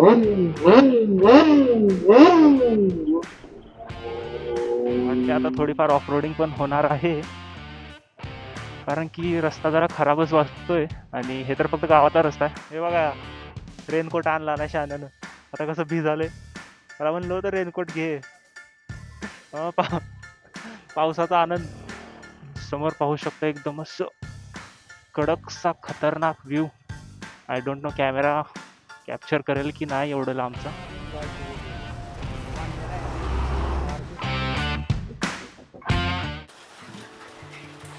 म्हणजे आता थोडीफार ऑफ रोडिंग पण होणार आहे. कारण की रस्ता जरा खराबच वाटतोय आणि हे तर फक्त गावाचा रस्ता आहे. हे बघा रेनकोट आणला ना शानानं आता कसं भिजालंय. मला म्हणलं होतं रेनकोट घे. पा पावसाचा आनंद. समोर पाहू शकतो एकदम असं कडकसा खतरनाक view I don't know camera capture करेल की नाही एवढं लांबचा?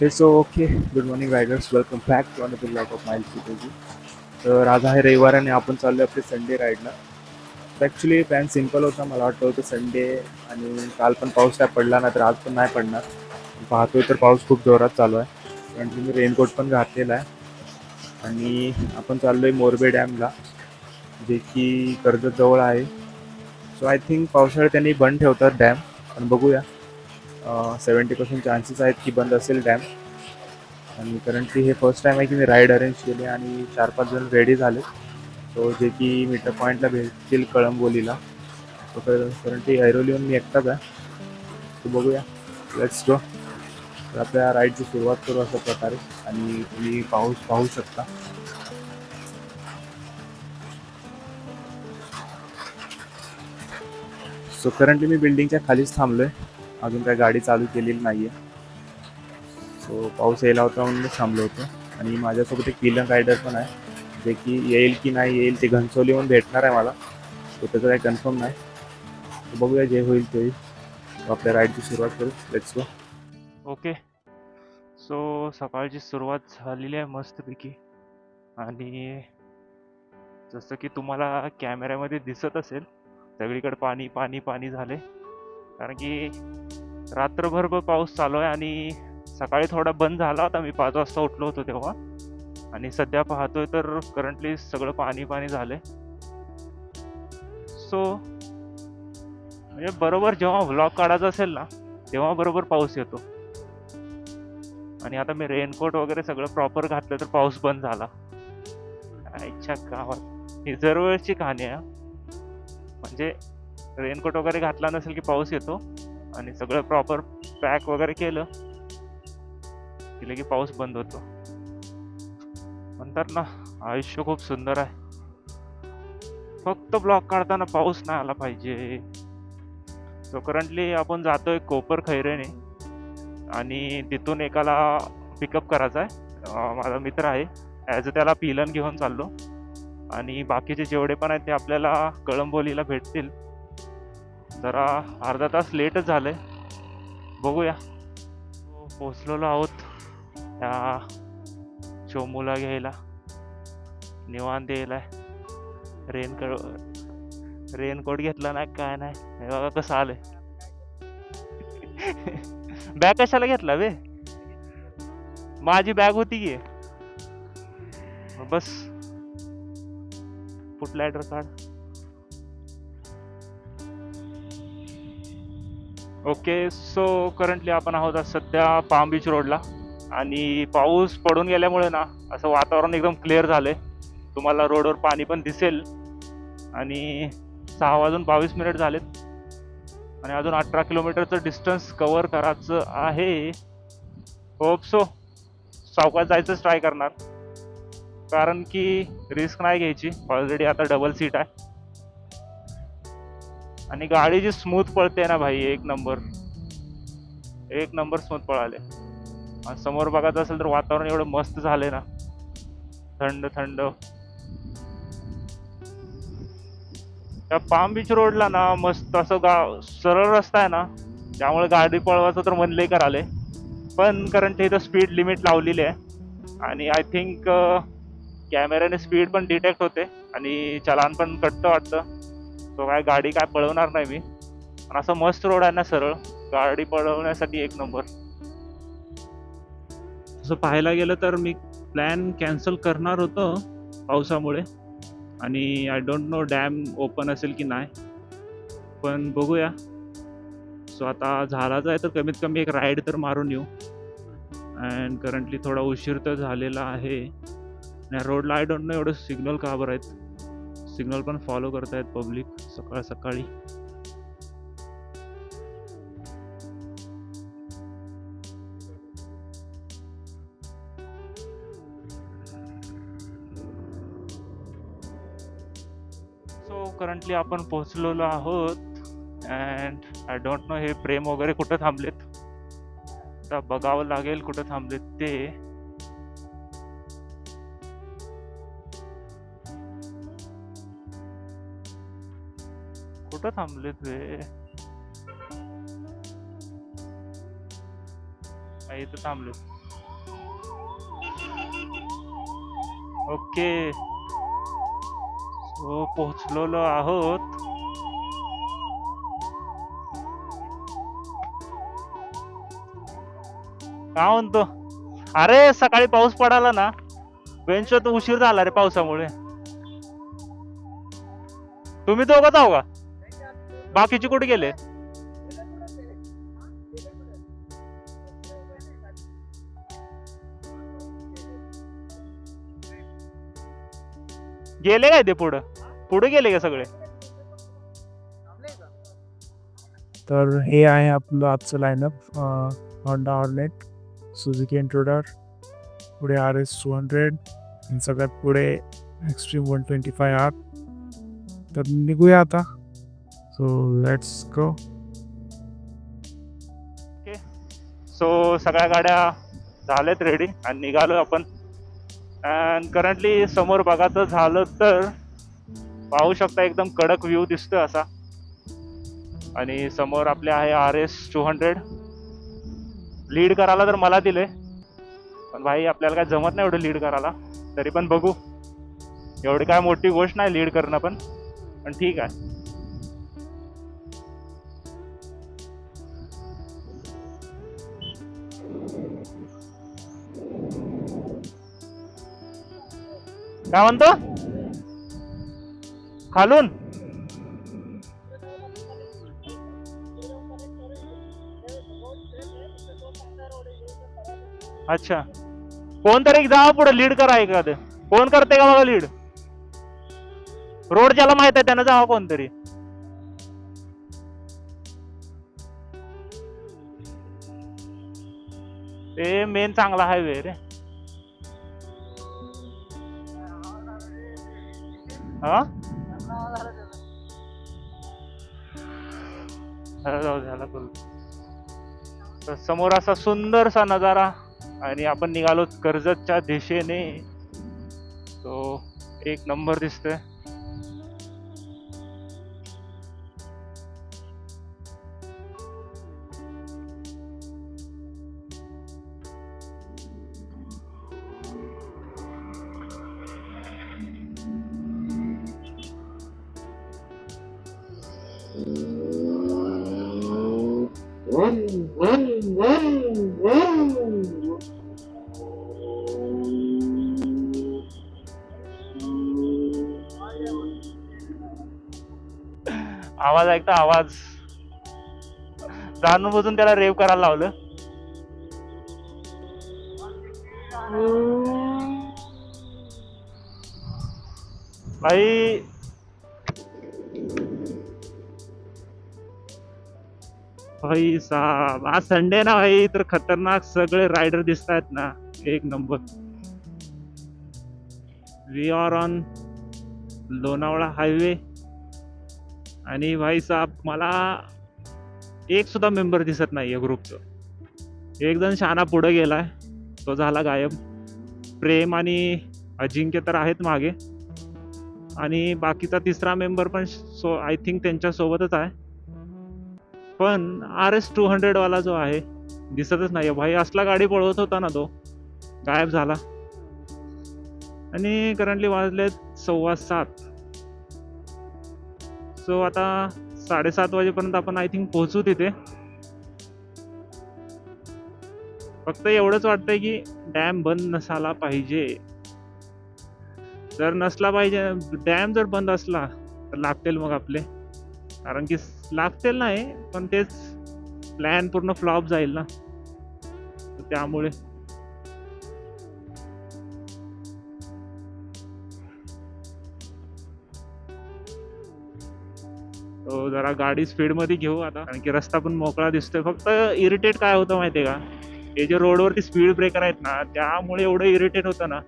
हे so okay good morning riders welcome back to another blog of mile सिटीजी तर आज आहे रविवार आणि आपण चाललो आपले संडे राईडला तर ॲक्च्युली प्लॅन सिंपल होता. मला वाटतं होतं संडे आणि काल पण पाऊस काय पडला नाही तर आज पण नाही पडणार. पाहतोय तर पाऊस खूप जोरात चालू आहे. कारण की मी रेनकोट पण घातलेला आहे. आणि आपण चाललो आहे मोरबे डॅमला जे की कर्जत जवळ आहे. सो आय थिंक पावसाळ्यात त्यांनी बंद ठेवतात डॅम पण बघूया. सेवन्टी पर्सेंट चान्सेस आहेत की बंद असेल डॅम आणि करंटली हे फर्स्ट टाईम आहे की मी राईड अरेंज केली आणि चार पाच जण रेडी झाले. सो जे की मीटर पॉईंटला भेटतील कळंबोलीला. सो करंटली ऐरोलीहून मी एकटाच आहे. तो बघूया. लेट्स गो तर आपल्या राईडची सुरुवात करू अशा प्रकारे. आणि तुम्ही पाहू पाहू शकता. सो करंटली मी बिल्डिंगच्या खालीच थांबलो आहे अजून काय गाडी चालू केलेली नाही आहे सो पाऊस यायला होता म्हणून मी थांबलो होतो. आणि माझ्यासोबत एक किलन रायडर पण आहे. जे की येईल की नाही येईल ते घनसोलीहून भेटणार आहे मला. सो त्याचं काही कन्फर्म नाही. बघूया जे होईल ते होईल. आपल्या राईडची सुरुवात करू. लेट्स गो ओके सो सकाळची सुरुवात झालेली आहे मस्तपैकी. आणि जसं की तुम्हाला कॅमेऱ्यामध्ये दिसत असेल सगळीकडे पाणी पाणी पाणी झाले कारण की रात्रभर पाऊस चालू आहे आणि सकाळी थोडा बंद झाला होता. मी पाच वाजता उठलो होतो तेव्हा. आणि सध्या पाहतोय तर करंटली सगळं पाणी पाणी झालंय. सो म्हणजे बरोबर जेव्हा व्लॉग काढायचा असेल ना तेव्हा बरोबर पाऊस येतो. आणि आता मी रेनकोट वगैरे सगळं प्रॉपर घातलं तर पाऊस बंद झाला. इच्छा गावात. ही दरवेळची कहाणी आहे म्हणजे रेनकोट वगैरे घातला नसेल की पाऊस येतो आणि सगळं प्रॉपर पॅक वगैरे केलं केलं की पाऊस बंद होतो. म्हणतात ना आयुष्य खूप सुंदर आहे. फक्त ब्लॉक काढताना पाऊस नाही आला पाहिजे. सो करंटली आपण जातोय कोपर खैरेने आणि तिथून एकाला पिकअप करायचा आहे माझा मित्र आहे. ॲज अ त्याला पिलन घेऊन चाललो. आणि बाकीचे जेवढे पण आहेत ते आपल्याला कळंबोलीला भेटतील. जरा अर्धा तास लेटच झालंय. बघूया. पोचलेलो आहोत त्या चोमूला घ्यायला. निवांत यायलाय रेनकोट रेनकोट घेतला नाही काय नाही. हे बघा कसं आलंय. बॅग कशाला घेतला बे? माझी बॅग होती की. बस. कुठला लॅडर काढ. ओके सो करंटली आपण आहोत सध्या पाम बीच रोडला आणि पाऊस पडून गेल्यामुळे ना असं वातावरण एकदम क्लिअर झालंय. तुम्हाला रोडवर पाणी पण दिसेल. आणि सहा वाजून बावीस मिनिट झालेत. आणि अजून अठरा किलोमीटरचं डिस्टन्स कवर करायचं आहे. होप सो सावकाश जायचंच ट्राय करणार. कारण की रिस्क नाही घ्यायची. ऑलरेडी आता डबल सीट आहे. आणि गाडी जी स्मूथ पळते ना भाई एक नंबर एक नंबर स्मूथ पळाले. आणि समोर बघायचं असेल तर वातावरण एवढं मस्त झाले ना. थंड थंड. त्या पाम बीच रोडला ना मस्त असं गाव सरळ रस्ता आहे ना. त्यामुळे गाडी पळवायचं तर मन लय कराले पण कारण ते इथं स्पीड लिमिट लावलेली आहे. आणि आय थिंक कॅमेऱ्याने स्पीड पण डिटेक्ट होते आणि चलान पण कटतं वाटतं. सो काय गाडी काय पळवणार नाही मी. पण असं मस्त रोड आहे ना सरळ. गाडी पळवण्यासाठी एक नंबर. तसं पाहायला गेलं तर मी प्लॅन कॅन्सल करणार होतो पावसामुळे. आणि I don't know dam open असेल की नाही. पण बघूया. सो आता झालाच आहे तर कमीत कमी एक राईड तर मारून येऊ. अँड करंटली थोडा उशीर तर झालेला आहे. आणि रोडला आय डोंट नो एवढं सिग्नल का बरं आहेत? सिग्नल पण फॉलो करतायत पब्लिक सकाळ सकाळी. सो करंटली आपण पोहोचलेलो आहोत अँड आय डोंट नो हे प्रेम वगैरे कुठं थांबलेत? आता बघावं लागेल कुठं थांबलेत ते. कुठं थांबलेत रे इथं थांबलेत. ओके. सो पोहोचलेलो आहोत. काय म्हणतो? अरे सकाळी पाऊस पडाला ना. बेंच उशीर झाला रे पावसामुळे. तुम्ही दोघं जाऊ का? बाकीचे कुठे गेले? गेले काय ते पुढं? पुढे गेले का सगळे? तर हे आहे आपलं आजचं lineup Honda Hornet Suzuki Intruder पुढे आर एस टू हंड्रेड आणि सगळ्यात पुढे Xtreme one twenty five R तर निघूया आता. सो लेट्स गो सो सगळ्या गाड्या झाल्यात रेडी आणि निघालो आपण. अँड करंटली समोर बघायचं झालं तर पाहू शकता एकदम कडक व्ह्यू दिसतोय असा. आणि समोर आपले आहे R S two hundred lead करायला तर मला दिले पण भाई आपल्याला काय जमत नाही एवढं लीड करायला. तरी पण बघू. एवढी काय मोठी गोष्ट नाही लीड करणं पण. पण ठीक आहे. काय म्हणतो? खालून. अच्छा. कोणतरी जा पुढे लीड करा एखाद. कोण करते का बघा लीड रोड ज्याला माहीत आहे त्यानं जावं कोणतरी. ते मेन चांगला हायवे रे. हा? झालं जाऊ झाला तर समोर असा सुंदरसा नजारा आणि आपण निघालो कर्जतच्या दिशेने. तो एक नंबर दिसतोय. जाणून बुजून त्याला रेव करायला लावलं. भाई भाई साहब आज संडे ना भाई तर खतरनाक सगळे रायडर दिसत आहेत ना एक number. We are on Lonavala highway आणि भाई साहब मला एक सुद्धा मेंबर दिसत नाही आहे ग्रुपचं एक जण शहाणा पुढे गेलाय. तो झाला गायब. प्रेम आणि अजिंक्य तर आहेत मागे. आणि बाकीचा तिसरा मेंबर पण सो आय थिंक त्यांच्यासोबतच आहे. पण आर एस टू हंड्रेडवाला जो आहे दिसतच नाही भाई असला गाडी पळवत होता ना तो गायब झाला. आणि करंटली वाजलेत सव्वा सात. सो आता साडेसात वाजेपर्यंत आपण आय थिंक पोहोचू तिथे. फक्त एवढंच वाटतंय की डॅम बंद नसाला पाहिजे. जर नसला पाहिजे डॅम जर बंद असला तर लागतील मग आपले. कारण की लागतील नाही पण तेच प्लॅन पूर्ण फ्लॉप जाईल ना. त्यामुळे. तो जरा गाडी स्पीडमध्ये घेऊ आता. कारण की रस्ता पण मोकळा दिसतोय. फक्त इरिटेट काय होतं माहितीये का? हे जे रोडवरती स्पीड ब्रेकर आहेत ना त्यामुळे एवढं इरिटेट होतं ना.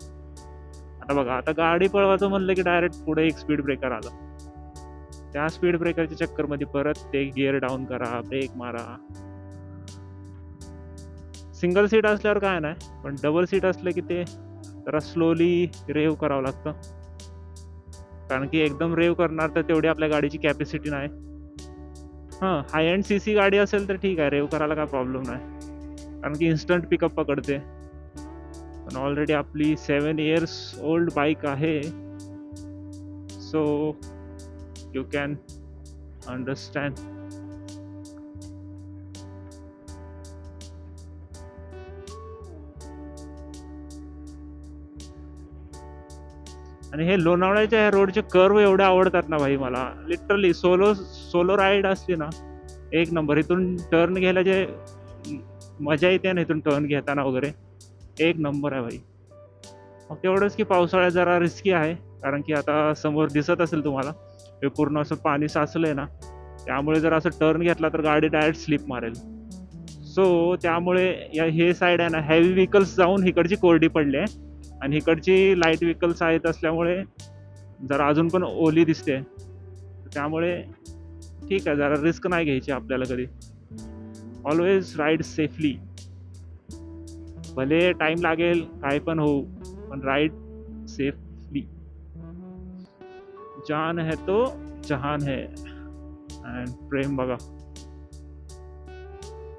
आता बघा आता गाडी पळवायचं म्हणलं की डायरेक्ट पुढे एक स्पीड ब्रेकर आलं. त्या स्पीड ब्रेकरच्या चक्करमध्ये परत ते गिअर डाऊन करा ब्रेक मारा. सिंगल सीट असल्यावर काय नाही पण डबल सीट असलं की ते जरा स्लोली रेव्ह करावं लागतं. कारण की एकदम रेव करणार तर तेवढी आपल्या गाडीची कॅपॅसिटी नाही. हाँ हाय अँड सी सी गाडी असेल तर ठीक आहे रेव करायला काय प्रॉब्लेम नाही. कारण की इन्स्टंट पिकअप पकडते. पण ऑलरेडी आपली सेवन इयर्स ओल्ड बाईक आहे. सो यू कॅन अंडरस्टँड आणि हे लोणावळ्याच्या ह्या रोडचे कर्व एवढे आवडतात ना भाई मला. लिटरली सोलो सोलो राईड असली ना एक नंबर इथून टर्न घ्यायला जे मजा येते ना इथून टर्न घेताना वगैरे एक नंबर आहे भाई. मग तेवढंच की पावसाळ्यात जरा रिस्की आहे कारण की आता समोर दिसत असेल तुम्हाला हे पूर्ण असं पाणी साचलं आहे ना त्यामुळे जर असं टर्न घेतला तर गाडी डायरेक्ट स्लिप मारेल. सो त्यामुळे या हे साईड आहे ना हेवी व्हेकल्स जाऊन इकडची कोरडी पडली आहे. आणि इकडची लाइट व्हेकल्स आहेत असल्यामुळे जरा अजून पण ओली दिसते. त्यामुळे ठीक आहे जरा रिस्क नाही घ्यायची आपल्याला कधी. ऑलवेज राईड सेफली भले टाइम लागेल काय पण होऊ पण राईड सेफली जान है तो जहान है. अँड प्रेम बघा.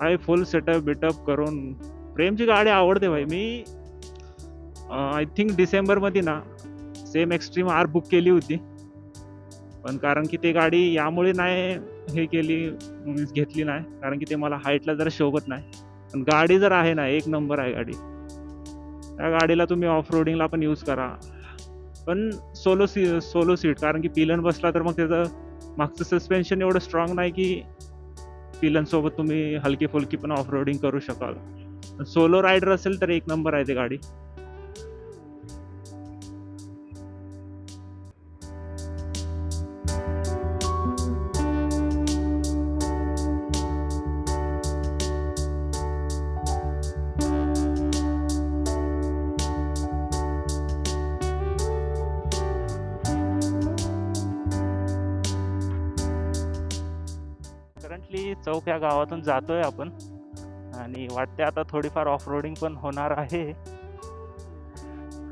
आहे फुल सेटअप बिटअप करून. प्रेमची गाडी आवडते भाई. मी आय थिंक डिसेंबरमध्ये ना सेम एक्स्ट्रीम आर बुक केली होती. पण कारण की ते गाडी यामुळे नाही हे केली मीन्स घेतली नाही. कारण की ते मला हाईटला जरा शोभत नाही. पण गाडी जर आहे ना एक नंबर आहे गाडी. त्या गाडीला तुम्ही ऑफ रोडिंगला पण यूज करा. पण सोलो सी सोलो सीट कारण की पिलन बसला तर मग त्याचं मागचं सस्पेन्शन एवढं स्ट्रॉंग नाही की पिलन सोबत तुम्ही हलकी फुलकी पण ऑफ रोडिंग करू शकाल. सोलो रायडर असेल तर एक नंबर आहे ते गाडी. चौक या गावातून जातोय आपण. आणि वाटते आता थोडीफार ऑफ रोडिंग पण होणार आहे.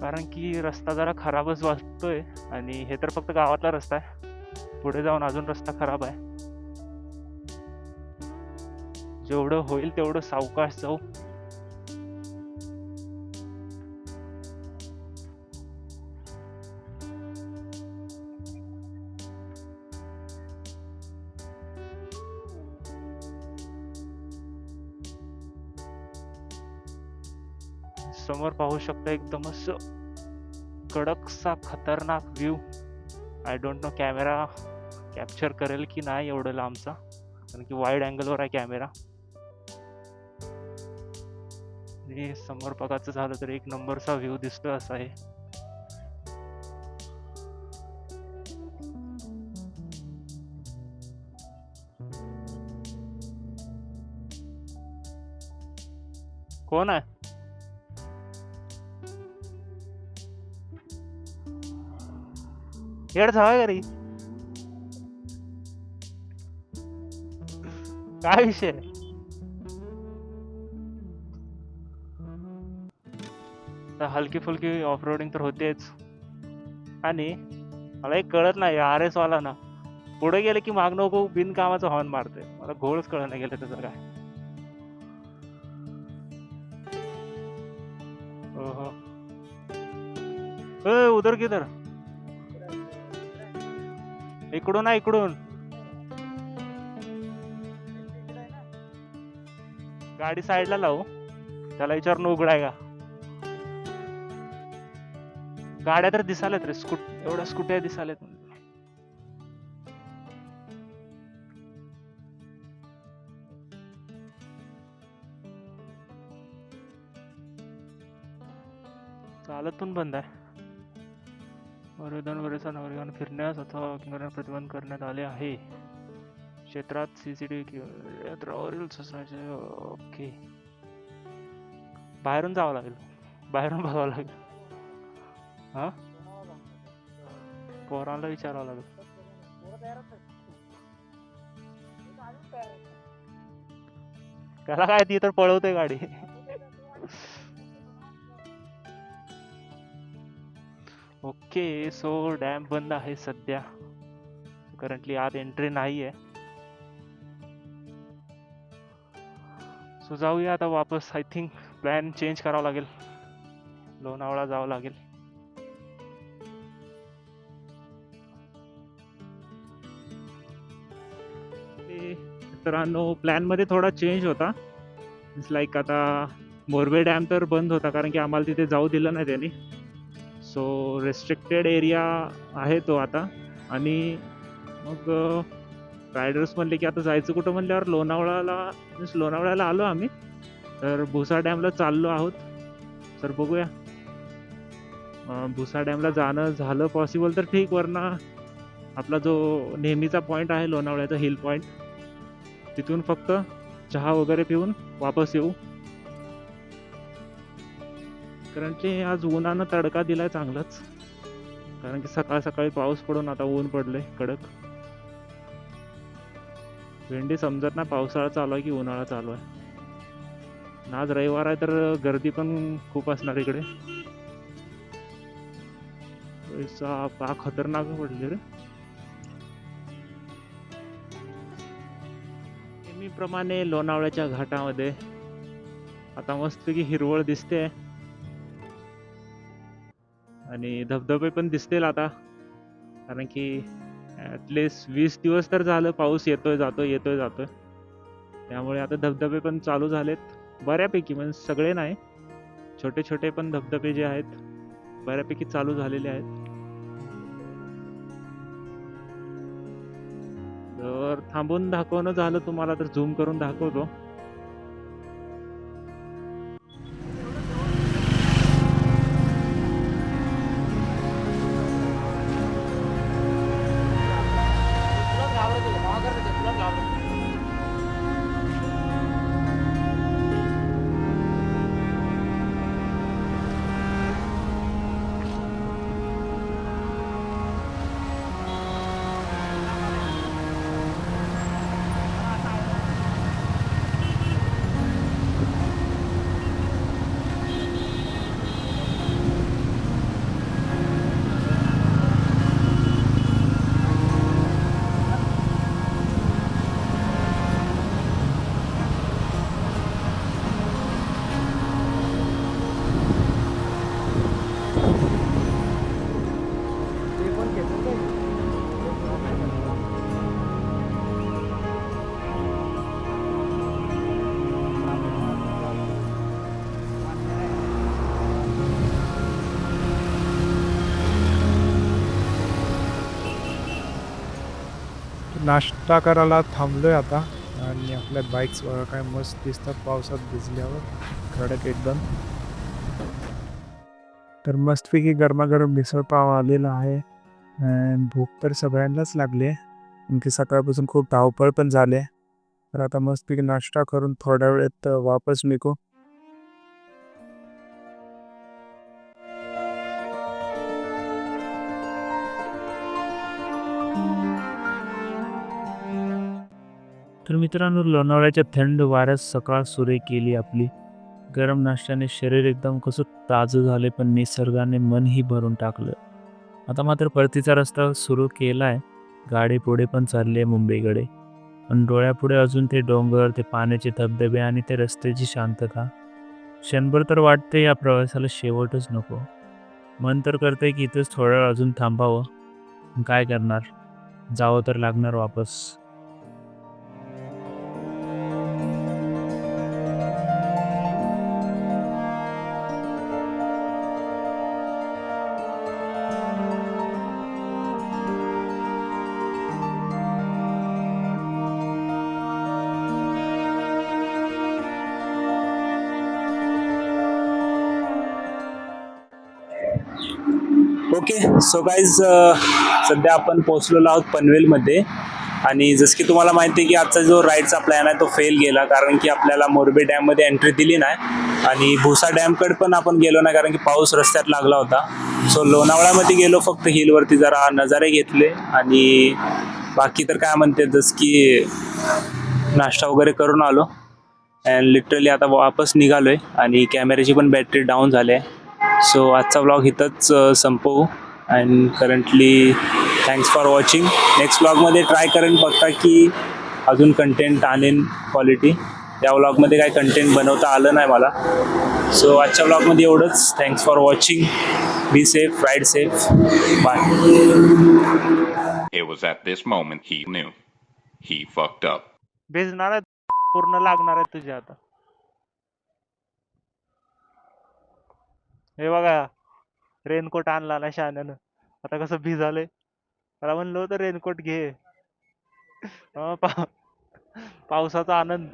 कारण की रस्ता जरा खराबच वाटतोय. आणि हे तर फक्त गावातला रस्ता आहे. पुढे जाऊन अजून रस्ता खराब आहे. जेवढं होईल तेवढं सावकाश जाऊ. समोर पाहू शकता एकदम असं कडकसा खतरनाक view I don't know camera capture करेल की नाही एवढं लांबचा. कारण की वाईड अँगलवर आहे कॅमेरा समोर बघायचं झालं तर एक नंबरचा व्ह्यू दिसतो असा आहे. कोण आहे? येड झावा घरी. काय विषय? तर हलकी फुलकी ऑफ रोडिंग तर होतेच. आणि मला एक कळत नाही आर एस वाला ना पुढे गेले की माग नको बिनकामाचं हॉर्न मारते मला घोळच कळत नाही गेलं त्याचं काय. ओहो. उधर किधर? इकडून आहे इकडून. गाडी साईडला लावू. त्याला विचारून उघडाय का? गाड्या तर दिसाल्यात रे स्कूट एवढ्या स्कूट्या दिसाल्यात चालत पण बंद आहे. वरदान वरेचा नागरिकांना फिरण्यास अथवा किनाऱ्यावर प्रतिबंध करण्यात आले आहे. क्षेत्रात सीसीटीव्ही क्षेत्रावरील सूचनाचे ओके. बाहेरून जावं लागेल. बाहेरून बघावं लागेल. हा? पोरांना विचारावं लागेल. त्याला काय ती तर पळवते गाडी. ओके सो डॅम बंद आहे सध्या. करंटली आत एंट्री नाही आहे सो जाऊया आता वापस. आय थिंक प्लॅन चेंज करावा लागेल. लोणावळा जावं लागेल. मित्रांनो प्लॅनमध्ये थोडा चेंज होता. लाईक आता मोरबे डॅम तर बंद होता कारण की आम्हाला तिथे जाऊ दिलं नाही त्यांनी. सो रेस्ट्रिक्टेड एरिया आहे तो आता. आणि मग रायडर्स म्हणले की आता जायचं कुठं म्हणल्यावर लोणावळ्याला मीन्स लोणावळ्याला आलो आम्ही. तर भुसा डॅमला चाललो आहोत. तर बघूया. भुसा डॅमला जाणं झालं पॉसिबल तर ठीक वरना आपला जो नेहमीचा पॉईंट आहे लोणावळ्याचा हिल पॉईंट तिथून फक्त चहा वगैरे पिऊन वापस येऊ. कारण की आज उन्हानं तडका दिलाय चांगलाच. कारण की सकाळ सकाळी पाऊस पडून आता ऊन पडले कडक. भेंडी समजत ना पावसाळा चालू आहे की उन्हाळा चालू आहे. आज रविवार आहे तर गर्दी पण खूप असणार इकडे. पैसा पा खतरनाक पडले रे. नेहमीप्रमाणे लोणावळ्याच्या घाटामध्ये आता मस्तपैकी हिरवळ दिसते. आणि धबधबे पण दिसतील आता. कारण की ॲटलिस्ट वीस दिवस तर झालं पाऊस येतोय जातोय येतोय जातोय. त्यामुळे आता धबधबे पण चालू झालेत बऱ्यापैकी म्हणजे सगळे नाही. छोटे छोटे पण धबधबे जे आहेत बऱ्यापैकी चालू झालेले आहेत. तर थांबून दाखवणं झालं तुम्हाला तर झूम करून दाखवतो. नाश्ता करायला थांबलोय आता. आणि आपल्या बाईक्स बघा काय मस्त दिसतात पावसात भिजल्यावर. कडक एकदम. तर मस्तपैकी गरमागरम मिसळपाव आलेला आहे. भूक तर सगळ्यांनाच लागली. आहे आणखी सकाळपासून खूप धावपळ पण झाले. तर आता मस्तपैकी नाश्ता करून थोड्या वेळेत वापस निघू. तर मित्रांनो लोणावळ्याच्या थंड वाऱ्यात सकाळ सुरे केली आपली. गरम नाश्त्याने शरीर एकदम कसं ताजं झाले पण निसर्गाने मनही भरून टाकलं. आता मात्र परतीचा रस्ता सुरू केला आहे गाडी पुढे पण चालली आहे मुंबईकडे. पण डोळ्यापुढे अजून ते डोंगर ते पाण्याचे धबधबे आणि ते रस्त्याची शांतता. क्षणभर तर वाटते या प्रवासाला शेवटच नको. मन तर करते की इथंच थोडा वेळ अजून थांबावं. काय करणार? जावं तर लागणार वापस. ओके सो गाईज सध्या आपण पोहोचलेलो आहोत पनवेलमध्ये. आणि जसं की तुम्हाला माहिती आहे की आजचा जो राईडचा प्लॅन आहे तो फेल गेला कारण की आपल्याला मोरबे डॅममध्ये एंट्री दिली नाही. आणि भुसा डॅमकडे पण आपण गेलो नाही कारण की पाऊस रस्त्यात लागला होता. सो लोणावळ्यामध्ये गेलो फक्त हिलवरती जरा नजारे घेतले. आणि बाकी तर काय म्हणते जसं की नाश्ता वगैरे करून आलो. अँड लिटरली आता वापस निघालो आहे आणि कॅमेऱ्याची पण बॅटरी डाऊन झाली आहे. सो आजचा ब्लॉग इथंच संपवू. And currently thanks for watching next ब्लॉगमध्ये ट्राय करेन पक्का की अजून कंटेंट आणेन क्वालिटी त्या ब्लॉगमध्ये काही कंटेंट बनवता आलं नाही मला. सो आजच्या ब्लॉगमध्ये एवढंच. Thanks for watching be safe ride safe bye पूर्ण लागणार आहे तुझ्या आता. हे बघा रेनकोट आणला ना शाण्यानं. आता कसं भिजालंय. मला म्हणलं होतं रेनकोट घे. पावसाचा आनंद.